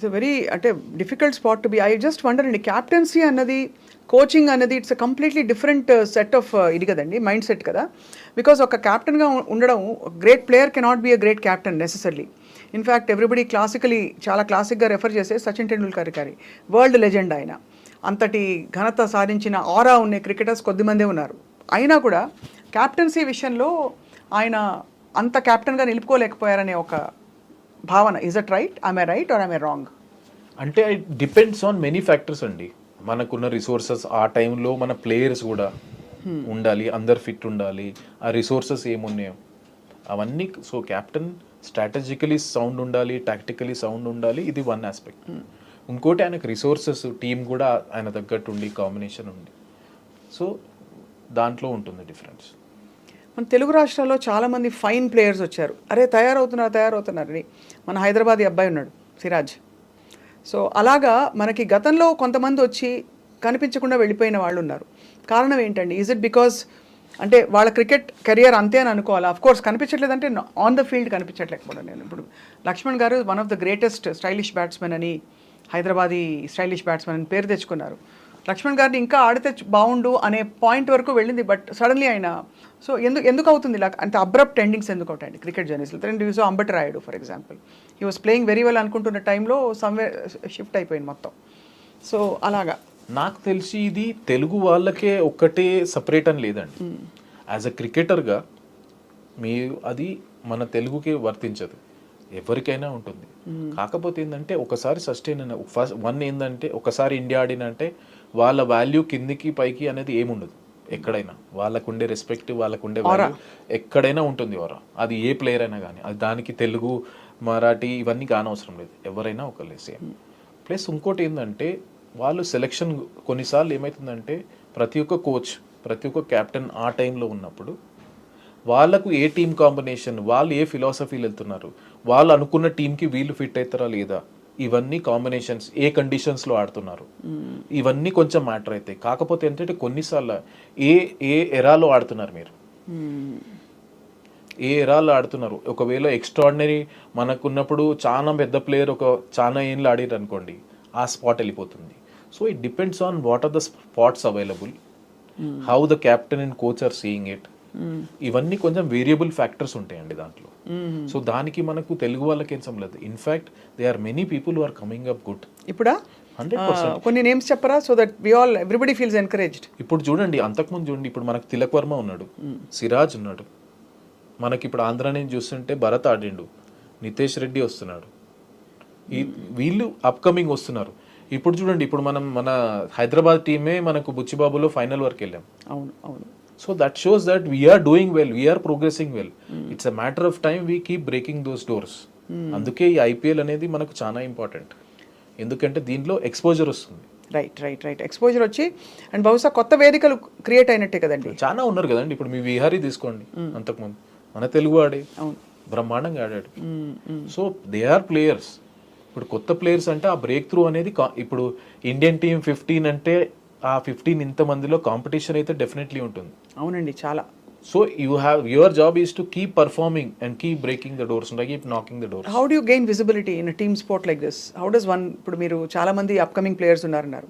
It's very అంటే difficult spot to be I just wonder అండి captaincy అన్నది coaching అనేది it's a completely different set of ఇది కదండి మైండ్ సెట్ కదా బికాస్ ఒక క్యాప్టెన్గా ఉండడం great player cannot be a great captain necessarily in fact everybody classically చాలా క్లాసిక్గా రెఫర్ చేసే సచిన్ టెండూల్కర్ గారి వరల్డ్ లెజెండ్ ఆయన అంతటి ఘనత సాధించిన ఆరా ఉన్న క్రికెటర్స్ కొద్దిమందే ఉన్నారు అయినా కూడా క్యాప్టెన్సీ విషయంలో ఆయన అంత క్యాప్టెన్గా నిలుపుకోలేకపోయారనే ఒక భావన. Is at right I right are I wrong అంటే it depends on many factors అండి. మనకున్న రిసోర్సెస్ ఆ టైంలో మన ప్లేయర్స్ కూడా ఉండాలి అందరు ఫిట్ ఉండాలి. ఆ రిసోర్సెస్ ఏమున్నాయో అవన్నీ. సో క్యాప్టెన్ స్ట్రాటజికలీ సౌండ్ ఉండాలి టాక్టికలీ సౌండ్ ఉండాలి. ఇది వన్ ఆస్పెక్ట్ ఇంకోటి ఆయనకు రిసోర్సెస్ టీం కూడా ఆయన తగ్గట్టు ఉండి కాంబినేషన్ ఉంది సో దాంట్లో ఉంటుంది డిఫరెన్స్ మన తెలుగు రాష్ట్రాల్లో చాలామంది ఫైన్ ప్లేయర్స్ వచ్చారు. అరే తయారవుతున్నారు తయారవుతున్నారని మన హైదరాబాద్ అబ్బాయి ఉన్నాడు సిరాజ్. సో అలాగా మనకి గతంలో కొంతమంది వచ్చి కనిపించకుండా వెళ్ళిపోయిన వాళ్ళు ఉన్నారు. కారణం ఏంటండి? ఈజ్ ఇట్ బికాస్ అంటే వాళ్ళ క్రికెట్ కెరియర్ అంతే అని అనుకోవాలి? అఫ్ కోర్స్ కనిపించట్లేదంటే ఆన్ ద ఫీల్డ్ కనిపించట్లేకపోవడం నేను ఇప్పుడు. లక్ష్మణ్ గారు one of the greatest stylish batsmen అని హైదరాబాదీ స్టైలిష్ బ్యాట్స్మెన్ అని పేరు తెచ్చుకున్నారు. లక్ష్మణ్ గారిని ఇంకా ఆడితే బాగుండు అనే పాయింట్ వరకు వెళ్ళింది బట్ సడన్లీ ఆయన సో ఎందుకు ఎందుకు అవుతుంది ఇలా అంత అబ్రప్ట్ ఎండింగ్స్ ఎందుకు అవుతాయండి క్రికెట్ జర్నీస్లో రెండు use Ambati Rayudu for example he was playing very well అనుకుంటున్న టైంలో సమ్వే షిఫ్ట్ అయిపోయింది మొత్తం. సో అలాగా. నాకు తెలిసి ఇది తెలుగు వాళ్ళకే ఒక్కటే సపరేట్ అని లేదండి. యాజ్ అ క్రికెటర్గా మీ అది మన తెలుగుకి వర్తించదు. ఎవరికైనా ఉంటుంది. కాకపోతే ఏంటంటే ఒకసారి సస్టైన్ అయిన ఫస్ట్ వన్ ఏంటంటే ఒకసారి ఇండియా ఆడినంటే వాళ్ళ వాల్యూ కిందికి పైకి అనేది ఏముండదు. ఎక్కడైనా. వాళ్ళకుండే రెస్పెక్ట్ వాళ్ళకుండే ఎక్కడైనా ఉంటుంది వారా అది ఏ ప్లేయర్ అయినా కానీ అది దానికి తెలుగు మరాఠీ ఇవన్నీ కానవసరం లేదు. ఎవరైనా ఒకళ్ళే సేమ్ ప్లస్ ఇంకోటి ఏంటంటే వాళ్ళు సెలెక్షన్ కొన్నిసార్లు ఏమవుతుందంటే ప్రతి ఒక్క కోచ్ ప్రతి ఒక్క కెప్టెన్ ఆ టైంలో ఉన్నప్పుడు వాళ్ళకు ఏ టీం కాంబినేషన్ వాళ్ళు ఏ ఫిలాసఫీలు వెళ్తున్నారు వాళ్ళు అనుకున్న టీంకి వీళ్ళు ఫిట్ అవుతారా లేదా ఇవన్నీ కాంబినేషన్స్ ఏ కండిషన్స్లో ఆడుతున్నారు. ఇవన్నీ కొంచెం మ్యాటర్ అవుతాయి కాకపోతే ఏంటంటే కొన్నిసార్లు ఏ ఏ ఎరాలో ఆడుతున్నారు మీరు? ఏ ఎరాల్లో ఆడుతున్నారు? ఒకవేళ ఎక్స్ట్రాడినరీ మనకున్నప్పుడు చాలా పెద్ద ప్లేయర్ ఒక చాలా ఏళ్ళు ఆడిరు అనుకోండి ఆ స్పాట్ వెళ్ళిపోతుంది. So it depends on what are the spots available how the captain and coach are seeing it ఇవన్నీ కొంచెం వేరియబుల్ ఫ్యాక్టర్స్ ఉంటాయండి దాంట్లో. సో దానికి మనకు తెలుగు వాళ్ళకి ఏం సంబంధం in fact they are many people are coming up good ఇప్పుడా? కొన్ని నేమ్స్ చెప్పరా? So that we all everybody feels encouraged ఇప్పుడు చూడండి అంతకుముందు చూడండి ఇప్పుడు మనకు తిలక్ వర్మ ఉన్నాడు. సిరాజ్ ఉన్నాడు. మనకి ఇప్పుడు ఆంధ్ర నుంచి చూస్తుంటే భరత్ ఆడిండు. నితేష్ రెడ్డి వస్తున్నాడు. ఈ వీళ్ళు అప్కమింగ్ వస్తున్నారు. ఇప్పుడు చూడండి ఇప్పుడు మనం మన హైదరాబాద్ టీమే మనకు బుచ్చిబాబులో ఫైనల్ వరకు వెళ్ళాం. అవును అవును. So that shows that we're doing well we're progressing well it's a matter of time we keep breaking those doors అందుకే ఈ ఐపీఎల్ అనేది మనకు చాలా ఇంపార్టెంట్ ఎందుకంటే దీంట్లో ఎక్స్పోజర్ వస్తుంది. రైట్ రైట్ రైట్ ఎక్స్పోజర్ వచ్చి అండ్ బహుశా కొత్త వేదికలు క్రియేట్ అయినట్టే కదండి. చాలా ఉన్నారు కదండి. ఇప్పుడు మీ విహారీ తీసుకోండి అంతకుముందు. మన తెలుగు ఆడే. బ్రహ్మాండంగా ఆడాడు. సో దే ఆర్ ప్లేయర్స్ ఇప్పుడు కొత్త ప్లేయర్స్ అంటే ఆ బ్రేక్ త్రూ అనేది ఇప్పుడు ఇండియన్ టీమ్ ఫిఫ్టీన్ అంటే ఆ ఫిఫ్టీన్ ఇంతమందిలో కాంపిటీషన్ అయితే డెఫినెట్లీ ఉంటుంది. అవునండి చాలా. So you have your job is to keep performing and keep breaking the doors keep knocking the doors how do gain visibility in team sport like this how does one ఇప్పుడు మీరు చాలా మంది upcoming players ఉన్నారన్నారు.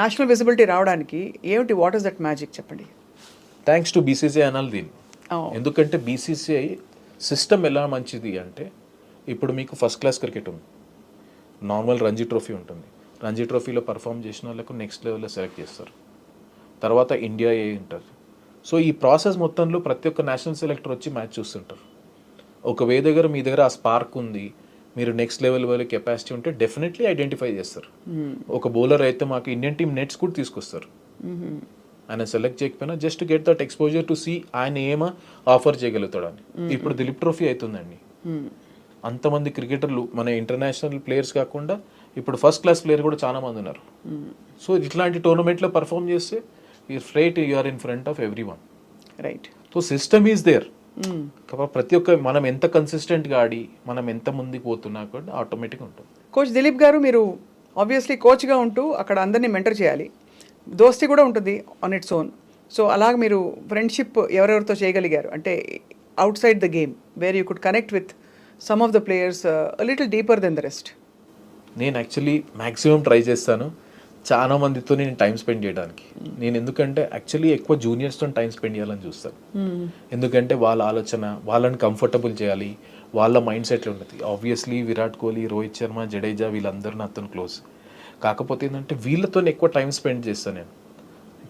National visibility రావడానికి ఏమిటి what is that magic చెప్పండి? Thanks to BCCI అనాలి దీన్ని Oh. ఎందుకంటే బీసీసీఐ సిస్టమ్ ఎలా మంచిది అంటే ఇప్పుడు మీకు ఫస్ట్ క్లాస్ క్రికెట్ ఉంది. నార్మల్ రంజీ ట్రోఫీ ఉంటుంది. రంజీ ట్రోఫీలో పర్ఫామ్ చేసిన వాళ్ళకు నెక్స్ట్ లెవెల్లో సెలెక్ట్ చేస్తారు. తర్వాత ఇండియా ఏ ఉంటుంది సో ఈ ప్రాసెస్ మొత్తంలో ప్రతి ఒక్క నేషనల్ సెలెక్టర్ వచ్చి మ్యాచ్ చూస్తుంటారు. ఒక వే దగ్గర మీ దగ్గర ఆ స్పార్క్ ఉంది మీరు నెక్స్ట్ లెవెల్ వల్ల కెపాసిటీ ఉంటే డెఫినెట్లీ ఐడెంటిఫై చేస్తారు. ఒక బౌలర్ అయితే మాకు ఇండియన్ టీం నెట్స్ కూడా తీసుకొస్తారు. ఆయన సెలెక్ట్ చేయకపోయినా just get that exposure to see ఆయన ఏమా ఆఫర్ చేయగలుగుతాడని. ఇప్పుడు దిలీప్ ట్రోఫీ అవుతుందండి. అంతమంది క్రికెటర్లు మన ఇంటర్నేషనల్ ప్లేయర్స్ కాకుండా ఇప్పుడు ఫస్ట్ క్లాస్ ప్లేయర్ కూడా చాలా మంది ఉన్నారు. సో ఇట్లాంటి టోర్నమెంట్లో పర్ఫామ్ చేస్తే ఈ freight you're in front of everyone right so system is there కాబట్టి ప్రతి ఒక్క మనం ఎంత కన్సిస్టెంట్గా ఆడి మనం ఎంత ముందుకు పోతున్నా కూడా ఆటోమేటిక్గా ఉంటుంది. కోచ్ దిలీప్ గారు మీరు ఆబ్వియస్లీ కోచ్గా ఉంటూ అక్కడ అందరినీ మెంటర్ చేయాలి. దోస్తీ కూడా ఉంటుంది ఆన్ ఇట్స్ ఓన్ సో అలాగ మీరు ఫ్రెండ్షిప్ ఎవరెవరితో చేయగలిగారు? అంటే outside the game where you could connect with some of the players little deeper than the rest నేను యాక్చువల్లీ మ్యాక్సిమం ట్రై చేస్తాను. చాలా మందితో నేను టైం స్పెండ్ చేయడానికి. నేను ఎందుకంటే యాక్చువల్లీ ఎక్కువ జూనియర్స్తో టైం స్పెండ్ చేయాలని చూస్తాను. ఎందుకంటే వాళ్ళ ఆలోచన వాళ్ళని కంఫర్టబుల్ చేయాలి. వాళ్ళ మైండ్ సెట్ ఉన్నది ఆబ్వియస్లీ విరాట్ కోహ్లీ రోహిత్ శర్మ జడేజా వీళ్ళందరూ నాతో క్లోజ్ కాకపోతే ఏంటంటే వీళ్ళతో ఎక్కువ టైం స్పెండ్ చేస్తాను నేను.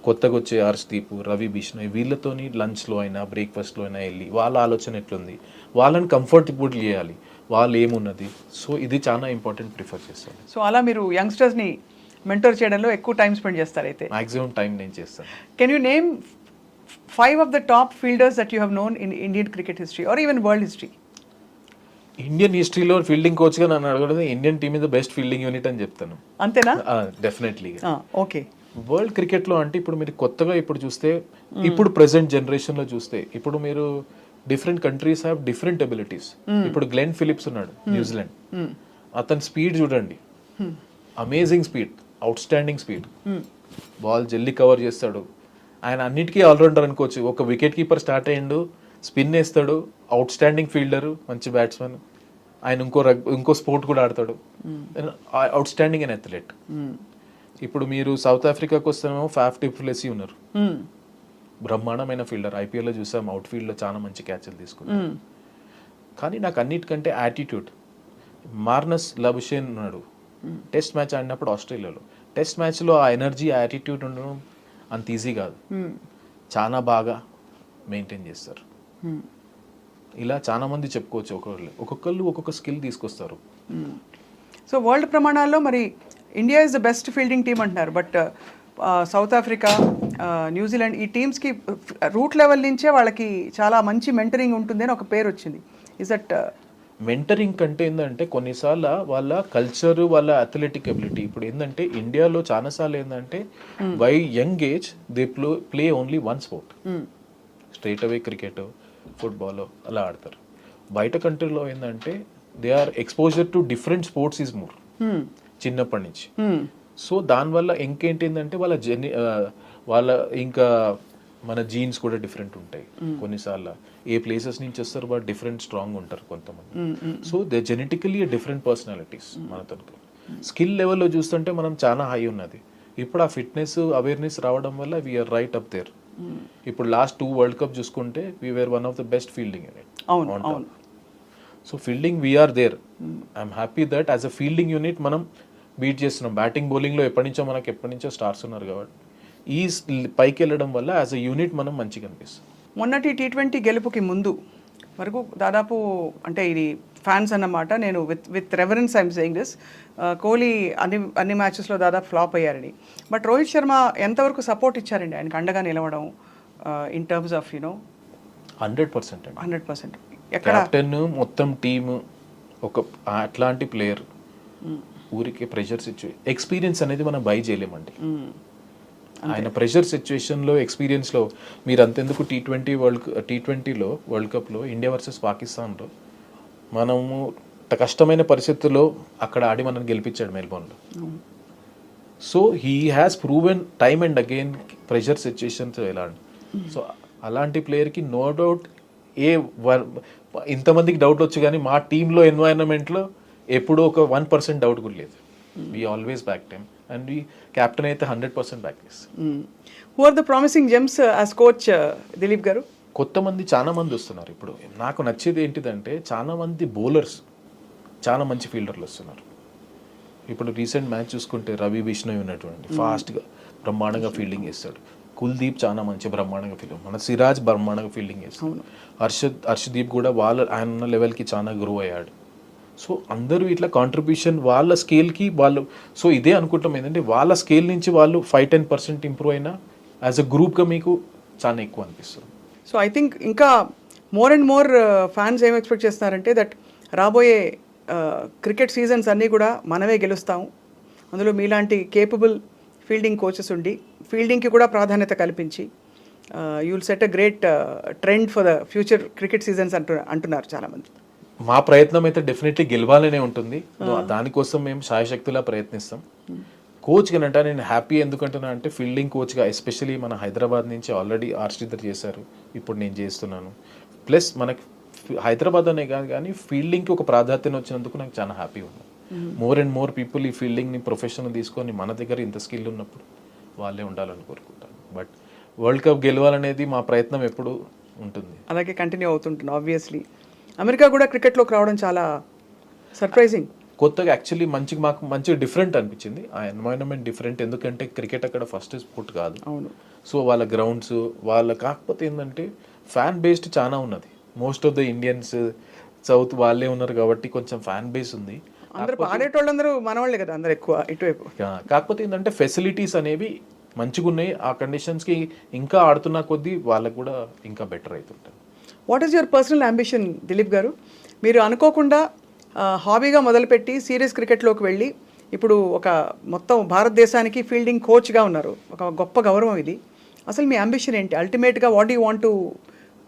కొత్తగా వచ్చే హర్ష్దీప్ రవి బిష్ణోయ్ వీళ్ళతోని లంచ్లో అయినా బ్రేక్ఫాస్ట్లో అయినా వెళ్ళి వాళ్ళ ఆలోచన ఎట్లుంది? వాళ్ళని కంఫర్టబుల్ చేయాలి. వాళ్ళు ఏమున్నది సో ఇది చాలా ఇంపార్టెంట్ ప్రిఫర్ చేస్తాను సో అలా మీరు యంగ్స్టర్స్ని మెంటర్ చేయడంలో ఎక్కువ టైం స్పెండ్ చేస్తారు అయితే. మాక్సిమం టైం నేను చేస్తాను. Can you name five of the top fielders that you have known in Indian cricket history or even world history Indian హిస్టరీలో ఫీల్డింగ్ కోచ్గా నన్ను అడగడం Indian team is the best fielding unit అని చెప్తాను. అంతేనా? Definitely okay world క్రికెట్లో అంటే ఇప్పుడు మీరు కొత్తగా ఇప్పుడు చూస్తే ఇప్పుడు ప్రెసెంట్ జనరేషన్లో చూస్తే ఇప్పుడు మీరు different countries have different abilities ఇప్పుడు గ్లెన్ ఫిలిప్స్ ఉన్నాడు న్యూజిలాండ్ అతని స్పీడ్ చూడండి. Amazing speed outstanding speed ball జల్దీ కవర్ చేస్తాడు. ఆయన అన్నిటికీ ఆల్రౌండర్ అనుకోవచ్చు. ఒక వికెట్ కీపర్ స్టార్ట్ అయ్యిండు స్పిన్ వేస్తాడు అవుట్ స్టాండింగ్ ఫీల్డర్ మంచి బ్యాట్స్మెన్ ఆయన ఇంకో రగ్ ఇంకో స్పోర్ట్ కూడా ఆడతాడు. అవుట్ స్టాండింగ్ అండ్ అథ్లెట్ ఇప్పుడు మీరు సౌత్ ఆఫ్రికాకి వస్తేనేమో ఫాఫ్ డిఫ్లెసీ ఉన్నారు. బ్రహ్మాండమైన ఫీల్డర్. ఐపీఎల్లో చూసాం అవుట్ ఫీల్డ్లో చాలా మంచి క్యాచ్లు తీసుకున్నారు కానీ నాకు అన్నిటికంటే యాటిట్యూడ్ మార్నస్ లబుషేన్ ఉన్నాడు. టెస్ట్ మ్యాచ్ ఆడినప్పుడు ఆస్ట్రేలియాలో. టెస్ట్ మ్యాచ్లో ఆ ఎనర్జీ ఆ యాటిట్యూడ్ ఉండడం అంత ఈజీ కాదు. చాలా బాగా మెయింటైన్ చేస్తారు. ఇలా చాలా మంది చెప్పుకోవచ్చు ఒక్కొక్కరు ఒక్కొక్కళ్ళు ఒక్కొక్క స్కిల్ తీసుకొస్తారు. సో వరల్డ్ ప్రమాణాల్లో మరి India is the best fielding team అంటున్నారు. But South Africa New Zealand ఈ టీమ్స్కి రూట్ లెవెల్ నుంచే వాళ్ళకి చాలా మంచి మెంటరింగ్ ఉంటుంది అని ఒక పేరు వచ్చింది. ఇస్ దట్ మెంటరింగ్ కంటే ఏంటంటే కొన్నిసార్లు వాళ్ళ కల్చర్ వాళ్ళ అథ్లెటిక్ ఎబిలిటీ ఇప్పుడు ఏంటంటే ఇండియాలో చాలాసార్లు ఏంటంటే why young age they play play only one sport straight away cricket football అలా ఆడతారు. బయట కంట్రీలో ఏంటంటే they are exposure to different sports is more చిన్నప్పటి నుంచి. సో దానివల్ల ఇంకేంటి ఏంటంటే వాళ్ళ ఆ, వాళ్ళ ఇంకా మన జీన్స్ కూడా డిఫరెంట్ ఉంటాయి. కొన్నిసార్లు ఏ ప్లేసెస్ నుంచి వస్తారు బట్ డిఫరెంట్ స్ట్రాంగ్ ఉంటారు కొంతమంది. So they genetically different personalities మనతో స్కిల్ లెవెల్లో చూస్తుంటే మనం చాలా హై ఉన్నది. ఇప్పుడు ఆ ఫిట్నెస్ అవేర్నెస్ రావడం వల్ల వీఆర్ రైట్ అప్ దేర్ ఇప్పుడు లాస్ట్ టూ వరల్డ్ కప్ చూసుకుంటే we're one of the best fielding unit so fielding we're there I'm happy that as a fielding unit మనం బీట్ చేస్తున్నాం. బ్యాటింగ్ బౌలింగ్లో ఎప్పటి నుంచో మనకి ఎప్పటి నుంచో స్టార్స్ ఉన్నారు కాబట్టి. ఈ పైకి వెళ్ళడం వల్ల యాజ్ అ యూనిట్ మనం మంచిగా అనిపిస్తుంది. మొన్నటి టీ ట్వంటీ గెలుపుకి ముందు వరకు దాదాపు అంటే ఇది ఫ్యాన్స్ అన్నమాట. నేను with with reference I'm saying this. Kohli అన్ని అన్ని మ్యాచెస్లో దాదాపు ఫ్లాప్ అయ్యారని. బట్ రోహిత్ శర్మ ఎంతవరకు సపోర్ట్ ఇచ్చారండి? ఆయనకు అండగా నిలవడం in terms of you know hundred percent hundred percent. ఎక్కడ? కెప్టెన్ మొత్తం టీమ్ ఒక అట్లాంటి ప్లేయర్ ఊరికే ప్రెషర్ సిచ్యువేషన్ ఎక్స్పీరియన్స్ అనేది మనం బై చేయలేమండి. ఆయన ప్రెషర్ సిచ్యువేషన్లో ఎక్స్పీరియన్స్లో మీరు అంతెందుకు టీ ట్వంటీ వరల్డ్ టీ ట్వంటీలో వరల్డ్ కప్లో ఇండియా వర్సెస్ పాకిస్తాన్లో మనము కష్టమైన పరిస్థితుల్లో అక్కడ ఆడి మనం గెలిపించాడు మెల్బోర్న్లో so he has proven time and again pressure situations ఎలా సో అలాంటి ప్లేయర్కి నో డౌట్ ఏ ఇంతమందికి డౌట్ వచ్చు కానీ మా టీంలో ఎన్వైరన్మెంట్లో ఎప్పుడూ ఒక వన్ పర్సెంట్ డౌట్ కూడా లేదు. We always back time and we captain అయితే hundred percent back who are the promising gems as coach Dilip గారు కొత్త మంది చాలా మంది వస్తున్నారు ఇప్పుడు. నాకు నచ్చేది ఏంటిదంటే చాలా మంది బౌలర్స్ చాలా మంచి ఫీల్డర్లు వస్తున్నారు. ఇప్పుడు రీసెంట్ మ్యాచ్ చూసుకుంటే రవి బిష్ణోయ్ ఉన్నటువంటి ఫాస్ట్గా బ్రహ్మాండంగా ఫీల్డింగ్ చేస్తాడు. కుల్దీప్ చాలా మంచి బ్రహ్మాండంగా ఫీల్డింగ్ మన సిరాజ్ బ్రహ్మాండంగా ఫీల్డింగ్ చేస్తాడు. హర్షద్ హర్షదీప్ కూడా వాళ్ళ ఆయన లెవెల్కి చాలా గ్రో అయ్యాడు సో అందరూ ఇట్లా కాంట్రిబ్యూషన్ వాళ్ళ స్కేల్కి వాళ్ళు సో ఇదే అనుకుంటాం. ఏంటంటే వాళ్ళ స్కేల్ నుంచి వాళ్ళు ఫైవ్ టెన్ పర్సెంట్ ఇంప్రూవ్ అయినా యాజ్ అ గ్రూప్గా మీకు చాలా ఎక్కువ అనిపిస్తుంది. సో ఐ థింక్ ఇంకా మోర్ అండ్ మోర్ ఫ్యాన్స్ ఏం ఎక్స్పెక్ట్ చేస్తున్నారంటే దట్ రాబోయే uh, క్రికెట్ సీజన్స్ అన్నీ కూడా మనమే గెలుస్తాము అందులో మీలాంటి కేపబుల్ ఫీల్డింగ్ కోచెస్ ఉండి ఫీల్డింగ్కి కూడా ప్రాధాన్యత కల్పించి you will set a great trend for the future cricket seasons అంటు అంటున్నారు చాలామంది. మా ప్రయత్నం అయితే డెఫినెట్లీ గెలవాలనే ఉంటుంది. దానికోసం మేము శాయశక్తిలా ప్రయత్నిస్తాం. కోచ్ కనంట నేను హ్యాపీ ఎందుకంటున్నా అంటే ఫీల్డింగ్ కోచ్గా ఎస్పెషలీ మన హైదరాబాద్ నుంచి ఆల్రెడీ ఆర్శ్రీధర్ చేశారు. ఇప్పుడు నేను చేస్తున్నాను. ప్లస్ మనకి హైదరాబాద్ అనే కాదు కానీ ఫీల్డింగ్కి ఒక ప్రాధాన్యత వచ్చినందుకు నాకు చాలా హ్యాపీ ఉంది మోర్ అండ్ మోర్ పీపుల్ ఈ ఫీల్డింగ్ని ప్రొఫెషన్ తీసుకొని మన దగ్గర ఇంత స్కిల్ ఉన్నప్పుడు వాళ్ళే ఉండాలని కోరుకుంటాను. బట్ వరల్డ్ కప్ గెలవాలనేది మా ప్రయత్నం ఎప్పుడు ఉంటుంది. అలాగే కంటిన్యూ అవుతుంటుంది ఆబ్వియస్లీ అమెరికా కూడా క్రికెట్లోకి రావడం చాలా సర్ప్రైజింగ్ కొత్తగా యాక్చువల్లీ మంచి మాకు మంచి డిఫరెంట్ అనిపించింది. ఆ ఎన్వైరన్మెంట్ డిఫరెంట్ ఎందుకంటే క్రికెట్ అక్కడ ఫస్ట్ స్పోర్ట్ కాదు. అవును. సో వాళ్ళ గ్రౌండ్స్ వాళ్ళ కాకపోతే ఏంటంటే ఫ్యాన్ బేస్డ్ చాలా ఉన్నది. Most of the Indians south వాళ్ళే ఉన్నారు కాబట్టి కొంచెం ఫ్యాన్ బేస్ ఉంది. అందరూ ఆడేటోళ్ళందరూ మనవాళ్ళే కదా అందరు ఎక్కువ ఇటువైపు కాకపోతే ఏంటంటే ఫెసిలిటీస్ అనేవి మంచిగా ఉన్నాయి ఆ కండిషన్స్కి ఇంకా ఆడుతున్న కొద్దీ వాళ్ళకు కూడా ఇంకా బెటర్ అవుతుంటాయి what is your personal ambition Dilip garu? మీరు అనుకోకుండా హాబీగా మొదలుపెట్టి సీరియస్ క్రికెట్లోకి వెళ్ళి ఇప్పుడు ఒక మొత్తం భారతదేశానికి ఫీల్డింగ్ కోచ్గా ఉన్నారు. ఒక గొప్ప గౌరవం ఇది. అసలు మీ అంబిషన్ ఏంటి? అల్టిమేట్గా what you want to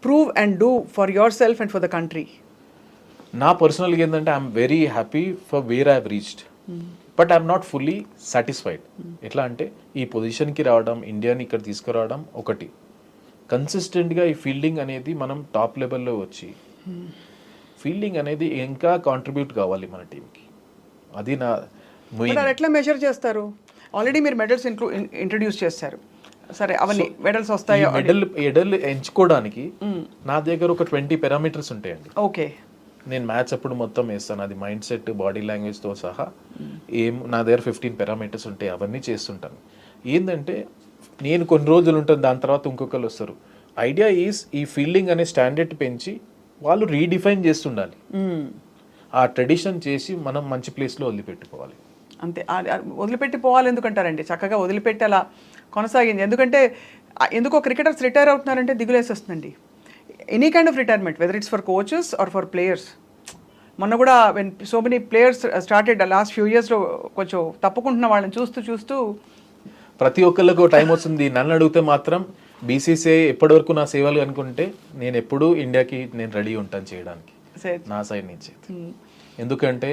prove and do for your self and for the country నా పర్సనల్గా ఏంటంటే I'm very happy for where I reached but I'm not fully satisfied ఎట్లా అంటే ఈ పొజిషన్కి రావడం ఇండియాని ఇక్కడ తీసుకురావడం ఒకటి. కన్సిస్టెంట్గా ఈ ఫీల్డింగ్ అనేది మనం టాప్ లెవెల్లో వచ్చి ఫీల్డింగ్ అనేది ఇంకా కాంట్రిబ్యూట్ కావాలి మన టీంకి అది నా ఎట్లా మెజర్ చేస్తారు? ఆల్రెడీ మీరు మెడల్స్ ఇంట్రడ్యూస్ చేస్తారు సరే అవన్నీ మెడల్స్ వస్తాయో మెడల్ మెడల్ ఎంచుకోవడానికి నా దగ్గర ఒక ట్వంటీ పారామీటర్స్ ఉంటాయండి. ఓకే నేను మ్యాచ్ అప్పుడు మొత్తం వేస్తాను. అది మైండ్ సెట్ బాడీ లాంగ్వేజ్తో సహా ఏం నా దగ్గర ఫిఫ్టీన్ పారామీటర్స్ ఉంటాయి. అవన్నీ చేస్తుంటాను. ఏంటంటే నేను కొన్ని రోజులు ఉంటాను దాని తర్వాత ఇంకొకరు వస్తారు. ఐడియా ఈజ్ ఈ ఫీల్డింగ్ అనే స్టాండర్డ్ పెంచి వాళ్ళు రీడిఫైన్ చేస్తుండాలి. ఆ ట్రెడిషన్ చేసి మనం మంచి ప్లేస్లో వదిలిపెట్టుకోవాలి. అంతే. వదిలిపెట్టి పోవాలి ఎందుకంటారండి? చక్కగా వదిలిపెట్టి అలా కొనసాగింది. ఎందుకంటే ఎందుకో క్రికెటర్స్ రిటైర్ అవుతున్నారంటే దిగులేసేస్తుందండి. Any kind of retirement whether it's for coaches or for players మొన్న కూడా when so many players started last few ఇయర్స్లో కొంచెం తప్పుకుంటున్న వాళ్ళని చూస్తూ చూస్తూ ప్రతి ఒక్కళ్ళకు టైం వస్తుంది. నన్ను అడిగితే మాత్రం బీసీసీఐ ఎప్పటివరకు నా సేవలు అనుకుంటే నేను ఎప్పుడూ ఇండియాకి నేను రెడీ ఉంటాను చేయడానికి. నా సైడ్ నుంచి ఎందుకంటే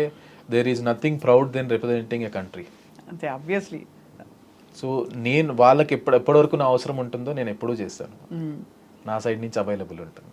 there is nothing proud then representing a country అంతే ఆబ్వియస్లీ సో నేను వాళ్ళకి ఎప్పుడు ఎప్పటివరకు నా అవసరం ఉంటుందో నేను ఎప్పుడూ చేస్తాను. నా సైడ్ నుంచి అవైలబుల్ ఉంటాను.